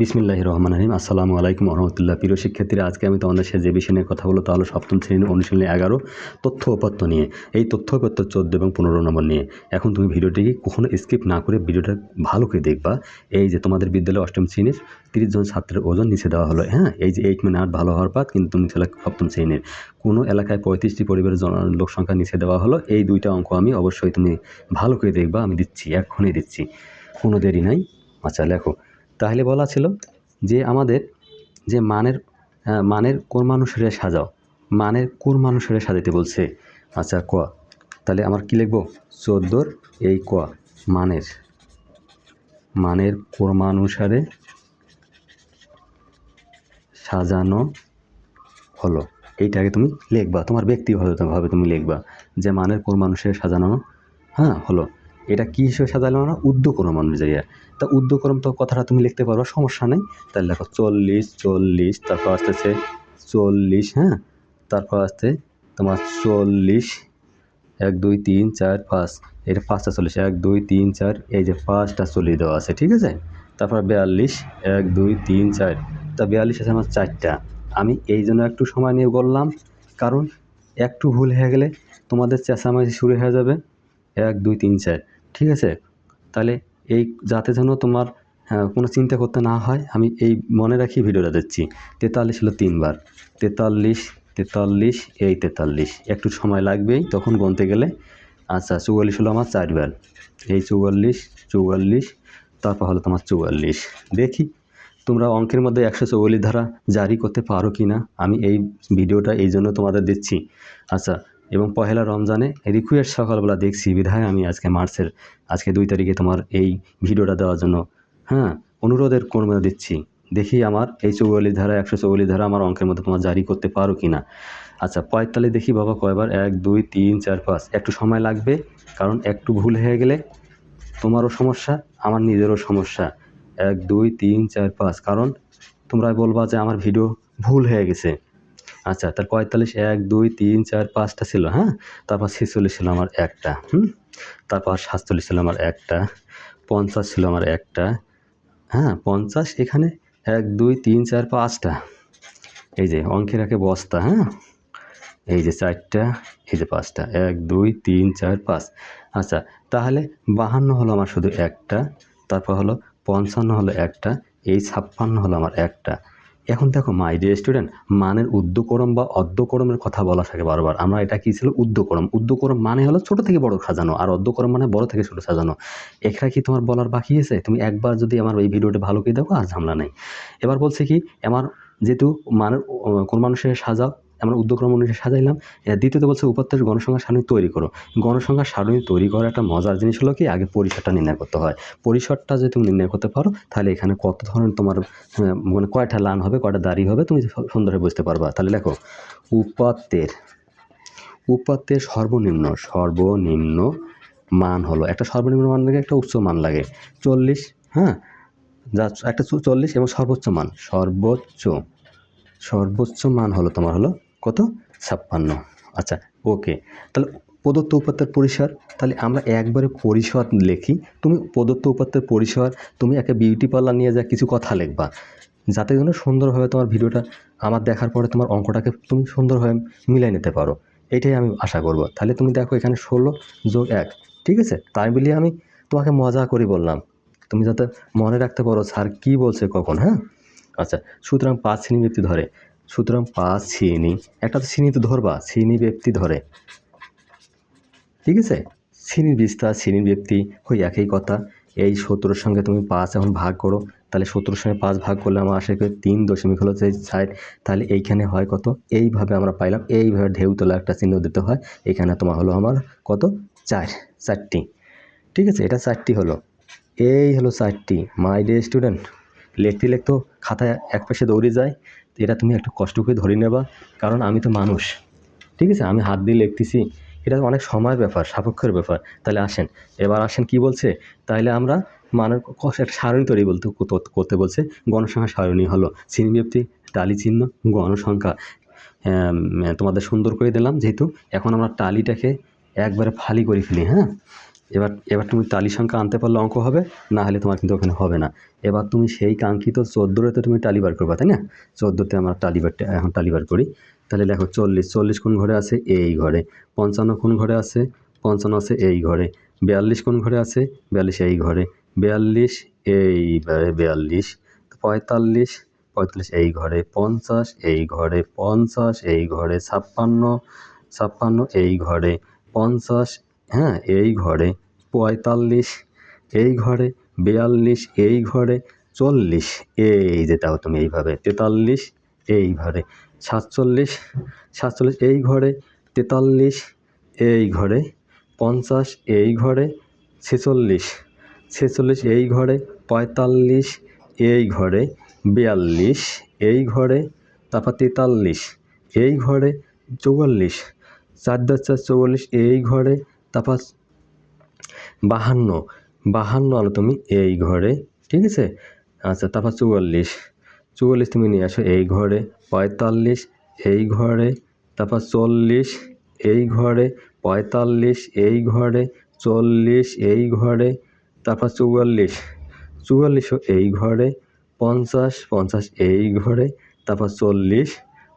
বিসমিল্লাহ রহমান রহিম। আসসালামু আলাইকুম রহমতুল্লাহ প্রিয় শিক্ষার্থীরা, আজকে আমি তোমাদের সাথে যে বিষয় নিয়ে কথা বলব তাহলে সপ্তম শ্রেণির অনুশীলনী এগারো, তথ্য উপাত্ত নিয়ে। এই তথ্য উপাত্ত চোদ্দ এবং পনেরো নম্বর নিয়ে। এখন তুমি ভিডিওটিকে কখনো স্কিপ না করে ভিডিওটা ভালো করে দেখবা। এই যে তোমাদের বিদ্যালয়ে অষ্টম শ্রেণির তিরিশ জন ছাত্রের ওজন নিচে দেওয়া হলো। হ্যাঁ এই যে এইট মানে আট ভালো হওয়ার পাত কিন্তু তুমি ছেলে সপ্তম শ্রেণির। কোনো এলাকায় পঁয়ত্রিশটি পরিবারের লোক সংখ্যা নিচে দেওয়া হলো। এই দুইটা অঙ্ক আমি অবশ্যই তুমি ভালো করে দেখবা। আমি দিচ্ছি, এক্ষুনি দিচ্ছি। কোনো দেরি নাই। আচ্ছা লেখো। তাহলে বলা ছিল যে আমাদের যে মানের মানের কোন মানুষের সাজাও। মানের কোন মানুষের সাজাতে বলছে? আচ্ছা ক। তাহলে আমার কি লিখব? চোদ্দোর এই ক, মানের। মানের কর্মানুসারে সাজানো হলো। এইটাকে তুমি লিখবা। তোমার ব্যক্তিগতভাবে তুমি লিখবা যে মানের কর্মানুসারে সাজানো হ্যাঁ হলো। এটা কী হিসেবে সাজালো না? উদ্যক্রম অনুযায়ী তা উদ্যক্রম তো কথাটা তুমি লিখতে পারো, সমস্যা নেই। তাহলে দেখো চল্লিশ চল্লিশ, তারপর আসতেছে চল্লিশ হ্যাঁ? তারপর আসতে তোমার চল্লিশ, এক, দুই, তিন, চার, পাঁচ। এটা পাঁচটা চল্লিশ, এক, দুই, তিন, চার, এই যে পাঁচটা চল্লিশ দেওয়া আছে, ঠিক আছে? তারপর বিয়াল্লিশ, এক, দুই, তিন, চার। তা বিয়াল্লিশ আছে আমার চারটা। আমি এই জন্য একটু সময় নিয়ে বললাম কারণ একটু ভুল হয়ে গেলে তোমাদের চেঁচামেচি শুরু হয়ে যাবে। এক, দুই, তিন, চার। ঠিক আছে? তাহলে এই যাতে যেন তোমার হ্যাঁ, কোনো চিন্তা করতে না হয় আমি এই মনে রাখি ভিডিওটা দিচ্ছি তেতাল্লিশ হলো তিনবার। তেতাল্লিশ তেতাল্লিশ এই তেতাল্লিশ। একটু সময় লাগবেই তখন গুনতে গেলে। আচ্ছা চুয়াল্লিশ হলো আমার চারবার। এই চুয়াল্লিশ চুয়াল্লিশ তারপর হলো তোমার চুয়াল্লিশ। দেখি তোমরা অঙ্কের মধ্যে একশো চৌয়াল্লিশ ধারা জারি করতে পারো কি না আমি এই ভিডিওটা এই জন্য তোমাদের দিচ্ছি। আচ্ছা এবং পহেলা রমজানে রিকোয়েস্ট সকালবেলা দেখছি, বিধায় আমি আজকে মার্চের, আজকে দুই তারিখে তোমার এই ভিডিওটা দেওয়ার জন্য। হ্যাঁ অনুরোধের কর্মে দিচ্ছি? দেখি আমার এই চৌয়াল্লিশ ধারা, একশো চৌয়াল্লিশ ধারা আমার অঙ্কের মধ্যে তোমার জারি করতে পারো কি না আচ্ছা পঁয়তাল্লিশ দেখি বাবা কয়বার? এক, দুই, তিন, চার, পাঁচ। একটু সময় লাগবে, কারণ একটু ভুল হয়ে গেলে তোমারও সমস্যা, আমার নিজেরও সমস্যা। এক, দুই, তিন, চার, পাঁচ। কারণ তোমরা বলবা যে আমার ভিডিও ভুল হয়ে গেছে। আচ্ছা তার পঁয়তাল্লিশ, এক, দুই, তিন, চার, পাঁচটা ছিল হ্যাঁ? তারপর ছেচল্লিশ ছিল আমার একটা, হুম? তারপর সাতচল্লিশ ছিল আমার একটা, পঞ্চাশ ছিল আমার একটা হ্যাঁ? পঞ্চাশ এখানে এক, দুই, তিন, চার, পাঁচটা। এই যে, অঙ্কের একে বস্তা হ্যাঁ? এই যে চারটা, এই যে পাঁচটা, এক, দুই, তিন, চার, পাঁচ। আচ্ছা তাহলে বাহান্ন হলো আমার শুধু একটা, তারপর হলো পঞ্চান্ন হলো একটা, এই ছাপ্পান্ন হলো আমার একটা। এখন দেখো মাই ডিয়ার স্টুডেন্ট মানের উদ্যকরম বা অদ্যকরমের কথা বলা থাকে বারবার। আমরা এটা কী ছিল? উদ্যকরম উদ্যকরম মানে হলো ছোট থেকে বড় সাজানো, আর অদ্যকরম মানে বড় থেকে ছোট সাজানো। এখানে কি তোমার বলার বাকি আছে? তুমি একবার যদি আমার এই ভিডিওটা ভালো করে দেখো, আর ঝামলা নেই। এবার বলছে কি, আমার যেহেতু মানের কোন মানুষের সাজাও আমরা উদ্যক্রম অনুযায়ী সাজাইলাম। দ্বিতীয়ত বলছে উপাত্তের গণসংখ্যা সারণী তৈরি করো। গণসংখ্যা সারণী তৈরি করার একটা মজার জিনিস হলো কি, আগে পরিসরটা নির্ণয় করতে হয়। পরিসরটা যদি তুমি নির্ণয় করতে পারো, তাহলে এখানে কত ধরনের তোমার মানে কয়টা লান হবে, কয়টা দাড়ি হবে, তুমি সুন্দরভাবে বুঝতে পারবা। তাহলে দেখো উপাত্তের উপাত্তের সর্বনিম্ন সর্বনিম্ন মান হলো, একটা সর্বনিম্ন মান লাগে, একটা উচ্চ মান লাগে। চল্লিশ হ্যাঁ? যা একটা চল্লিশ এবং সর্বোচ্চ মান, সর্বোচ্চ সর্বোচ্চ মান হলো তোমার হলো কত? ছাপ্পান্ন। আচ্ছা ওকে তাহলে প্রদত্ত উপাত্তের পরিসর, তাহলে আমরা একবারে পরিসর লিখি। তুমি প্রদত্ত উপাত্তের পরিসর, তুমি একটা বিউটি পার্লার নিয়ে যা কিছু কথা লিখবা। যাতে যেন সুন্দরভাবে তোমার ভিডিওটা আমার দেখার পরে তোমার অঙ্কটাকে তুমি সুন্দরভাবে মিলাই নিতে পারো। এটাই আমি আশা করব। তাহলে তুমি দেখো এখানে ষোলো যোগ এক, ঠিক আছে? তাই বলি আমি তোমাকে মজা করে বললাম। তুমি যাতে মনে রাখতে পারো স্যার কী বলছে কখন হ্যাঁ? আচ্ছা সুতরাং পাঁচ শ্রেণি ব্যক্তি ধরে। সুতরাং পাঁচ শ্রেণি একটা তো শ্রেণি তো ধরবা শ্রেণি ব্যক্তি ধরে। ঠিক আছে? শ্রেণির বিস্তার শ্রেণির ব্যক্তি, ওই একই কথা। এই সতেরোর সঙ্গে তুমি পাঁচ এখন ভাগ করো, তাহলে সতেরোর সঙ্গে পাঁচ ভাগ করলে আমার আসে তিন দশমিক হলো যে ষাট তাহলে এইখানে হয় কত? এইভাবে আমরা পাইলাম, এইভাবে ঢেউ তোলা একটা চিহ্ন দিতে হয়। এখানে তোমার হলো আমার কত? চার, চারটি। ঠিক আছে? এটা চারটি হলো। এই হলো চারটি। মাই ডে স্টুডেন্ট লিখতে লিখতেও খাতায় এক পাশে দৌড়ে যায়। এটা তুমি একটু কষ্ট করে ধরে নেবা, কারণ আমি তো মানুষ। ঠিক আছে? আমি হাত দিয়ে লিখতেছি। এটা অনেক সময়ের ব্যাপার, সাপেক্ষের ব্যাপার। তাহলে আসেন। এবার আসেন কি বলছে? তাহলে আমরা মানের ক- একটা সারণী তৈরি বলতে করতে বলছে। গণসংখ্যা সারণী হলো শ্রেণি ব্যক্তি টালি চিহ্ন, গণসংখ্যা। তোমাদের সুন্দর করে দিলাম, যেহেতু এখন আমরা টালিটাকে একবারে ফালি করে ফেলি হ্যাঁ? এবার এবার তুমি টালি সংখ্যা আনতে পারলে অঙ্ক হবে, না হলে তোমার কিন্তু ওখানে হবে না। এবার তুমি সেই কাঙ্ক্ষিত চোদ্দোতে তুমি টালি বার করবা, তাই না? চোদ্দোতে আমরা টালি বার এখন টালি বার করি। তাহলে দেখো চল্লিশ চল্লিশ কোন ঘরে আছে? এই ঘরে। পঞ্চান্ন কোন ঘরে আছে? পঞ্চান্ন আছে এই ঘরে। বিয়াল্লিশ কোন ঘরে আছে? বিয়াল্লিশ এই ঘরে। বিয়াল্লিশ এইবারে বিয়াল্লিশ। পঁয়তাল্লিশ পঁয়তাল্লিশ এই ঘরে। পঞ্চাশ এই ঘরে। পঞ্চাশ এই ঘরে। ছাপ্পান্ন ছাপ্পান্ন এই ঘরে। পঞ্চাশ হ্যাঁ এই ঘরে পঁয়তাল্লিশ এই ঘরে বিয়াল্লিশ এই ঘরে চল্লিশ এই যে তাও তুমি এইভাবে তেতাল্লিশ এই ঘরে সাতচল্লিশ সাতচল্লিশ এই ঘরে তেতাল্লিশ এই ঘরে পঞ্চাশ এই ঘরে ছেচল্লিশ ছেচল্লিশ এই ঘরে পঁয়তাল্লিশ এই ঘরে বিয়াল্লিশ এই ঘরে তারপর তেতাল্লিশ এই ঘরে চৌয়াল্লিশ চার দশ চার চৌয়াল্লিশ এই ঘরে তারপর বাহান্ন বাহান্ন আলো তুমি এই ঘরে, ঠিক আছে? আচ্ছা তারপর চুয়াল্লিশ চুয়াল্লিশ তুমি নিয়ে আসো এই ঘরে, পঁয়তাল্লিশ এই ঘরে, তারপর চল্লিশ এই ঘরে, পঁয়তাল্লিশ এই ঘরে, চল্লিশ এই ঘরে, তারপর চুয়াল্লিশ, চুয়াল্লিশও এই ঘরে, পঞ্চাশ পঞ্চাশ এই ঘরে, তারপর চল্লিশ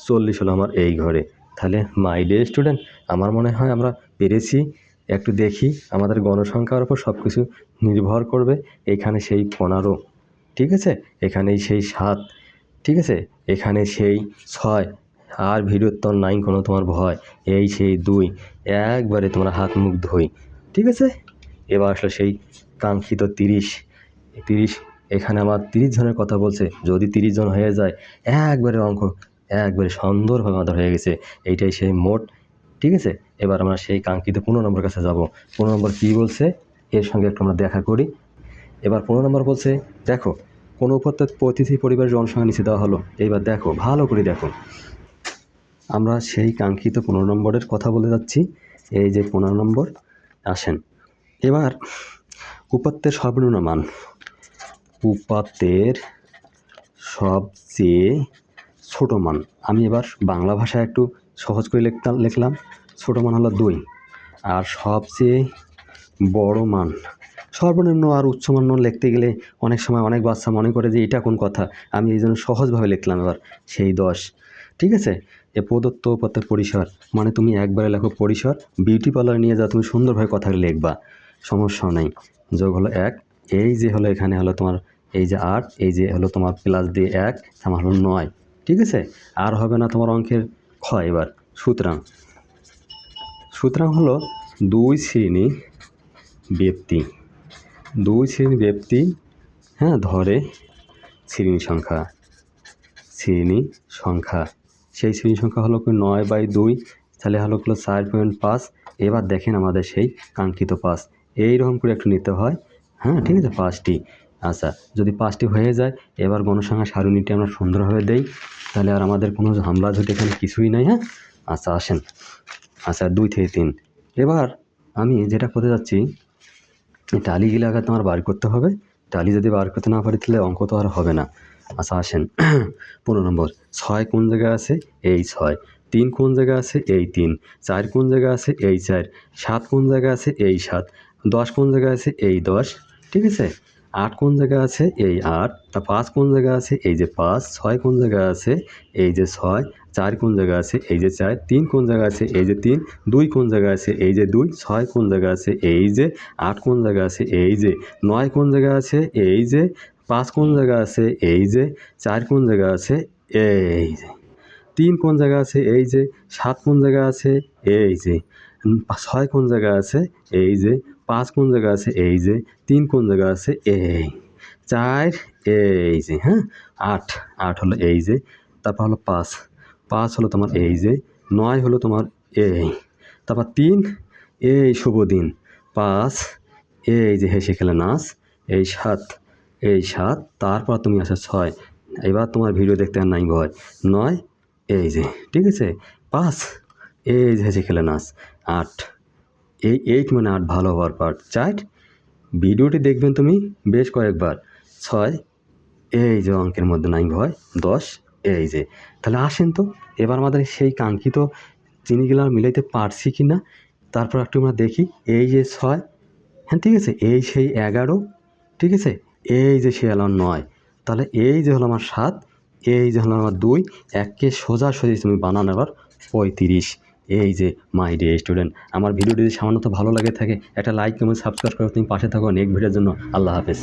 চল্লিশ হলো আমার এই ঘরে। তাহলে মাই ডে স্টুডেন্ট আমার মনে হয় আমরা পেরেছি। একটু দেখি, আমাদের গণসংখ্যার উপর সব কিছু নির্ভর করবে এখানে সেই পনেরো, ঠিক আছে? এখানেই সেই সাত, ঠিক আছে? এখানে সেই ছয়, আর ভিডিওর তোর নাই কোনো তোমার ভয়, এই সেই দুই, একবারে তোমার হাত মুখ ধুই, ঠিক আছে? এবার আসলে সেই কাঙ্ক্ষিত তিরিশ তিরিশ, এখানে আমার তিরিশ জনের কথা বলছে, যদি তিরিশ জন হয়ে যায়, একবারে অঙ্ক, একবারে সুন্দরভাবে আমাদের হয়ে গেছে, এইটাই সেই মোট ঠিক আছে? এবার আমরা সেই কাঙ্ক্ষিত পনেরো নম্বর কাছে যাব। পনেরো নম্বর কী বলছে? এর সঙ্গে একটু আমরা দেখা করি। এবার পনেরো নম্বর বলছে, দেখো, কোনো উপত্যক অতিথি পরিবারের জনসংখ্যা নিচে দেওয়া হলো। এইবার দেখো, ভালো করে দেখো। আমরা সেই কাঙ্ক্ষিত পনেরো নম্বরের কথা বলে যাচ্ছি। এই যে পনেরো নম্বর, আসেন। এবার উপাত্তের সর্বনিম্ন মান। উপাত্তের সবচেয়ে ছোট মান। আমি এবার বাংলা ভাষায় একটু সহজ করে লিখতাম, লিখলাম। ছোটো মান হলো দুই। আর সবচেয়ে বড় মান, সর্বনিম্ন আর উচ্চ উচ্চমান লিখতে গেলে অনেক সময় অনেক বাচ্চা মনে করে যে এটা কোন কথা। আমি এই জন্য সহজভাবে লিখলাম এবার সেই দশ। ঠিক আছে? এ প্রদত্ত পথের পরিসর মানে তুমি একবারে লেখো পরিসর বিউটি পার্লার নিয়ে যা তুমি সুন্দরভাবে কথা লিখবা। সমস্যা নেই। যোগ হলো এক, এই যে হলো এখানে হলো তোমার এই যে আট, এই যে হলো তোমার প্লাস দিয়ে এক আমার হলো নয়। ঠিক আছে? আর হবে না তোমার অঙ্কের ক্ষয় এবার সুতরাং। সুতরাং হলো দুই শ্রেণি ব্যক্তি। দুই শ্রেণি ব্যক্তি হ্যাঁ ধরে শ্রেণি সংখ্যা শ্রেণি সংখ্যা। সেই শ্রেণি সংখ্যা হলো কি নয় বাই দুই, তাহলে হলো হলো চার পয়েন্ট পাঁচ। এবার দেখেন আমাদের সেই কাঙ্ক্ষিত পাঁচ। এইরকম করে একটু নিতে হয়। হ্যাঁ ঠিক আছে, পাঁচটি। আচ্ছা যদি পাঁচটি হয়ে যায়, এবার গণসংখ্যা সারণীটি আমরা সুন্দরভাবে দেই। তাহলে আর আমাদের কোনো হামলা ঝুট এখানে কিছুই নাই হ্যাঁ? আচ্ছা আসেন। আচ্ছা দুই থেকে তিন। এবার আমি যেটা করতে যাচ্ছি টালিগুলো আগে তোমার বার করতে হবে। টালি যদি বার করতে না পারি তাহলে অঙ্ক তো আর হবে না। আচ্ছা আসেন। পনেরো নম্বর। ছয় কোন জায়গায় আছে? এই ছয়। তিন কোন জায়গায় আছে? এই তিন। চার কোন জায়গায় আছে? এই চার। সাত কোন জায়গায় আছে? এই সাত। দশ কোন জায়গায় আছে? এই দশ। ঠিক আছে? আট কোন জায়গায় আছে এই আট তা পাঁচ কোন জায়গায় আছে এই যে পাঁচ ছয় কোন জায়গায় আছে এই যে ছয় চার কোন জায়গায় আছে এই যে চার তিন কোন জায়গায় আছে এই যে তিন দুই কোন জায়গায় আছে এই যে দুই ছয় কোন জায়গায় আছে এই যে আট কোন জায়গায় আছে এই যে নয় কোন জায়গায় আছে এই যে পাঁচ কোন জায়গায় আছে এই যে চার কোন জায়গায় আছে এই যে তিন কোন জায়গায় আছে এই যে সাত কোন জায়গায় আছে এই যে ছয় কোন জায়গায় আছে এই যে পাঁচ কোন জায়গায় আছে? এই যে, তিন কোন জায়গা আছে? এই। চার? এই যে হ্যাঁ? আট। আট হলো এই যে, তারপর হলো পাঁচ। পাঁচ হলো তোমার এই যে, নয় হলো তোমার এই। তারপর তিন? এই শুভ দিন। পাঁচ? এই যে হেসে খেলে নাচ। এই সাত? এই সাত। তারপর তুমি আসো ছয়। এবার তোমার ভিডিও দেখতে আর নাই ভয়। নয়? এই যে, ঠিক আছে? পাঁচ? এই যে হেসে খেলে নাচ। আট? এই এইট মানে আট ভালো হওয়ার পার্ট চার ভিডিওটি দেখবেন তুমি বেশ কয়েকবার। ছয়, এই যে অঙ্কের মধ্যে নাই ভয় দশ, এই যে। তাহলে আসেন তো, এবার আমাদের সেই কাঙ্ক্ষিত চিনিগুলো মিলাইতে পারছি কি না, তারপর একটু আমরা দেখি। এই যে ছয় হ্যাঁ ঠিক আছে, এই সেই এগারো, ঠিক আছে, এই যে সে হলো নয়। তাহলে এই যে হলো আমার সাত, এই যে হলো আমার দুই এককে সোজাসুজি তুমি বানানো আবার পঁয়ত্রিশ। এই যে মাই ডে স্টুডেন্ট আমার ভিডিওটি যদি সামান্য ভালো লাগে থাকে, একটা লাইক কমেন্ট সাবস্ক্রাইব করে তুমি পাশে থাকো নেক্সট ভিডিওর জন্য। আল্লাহ হাফেজ।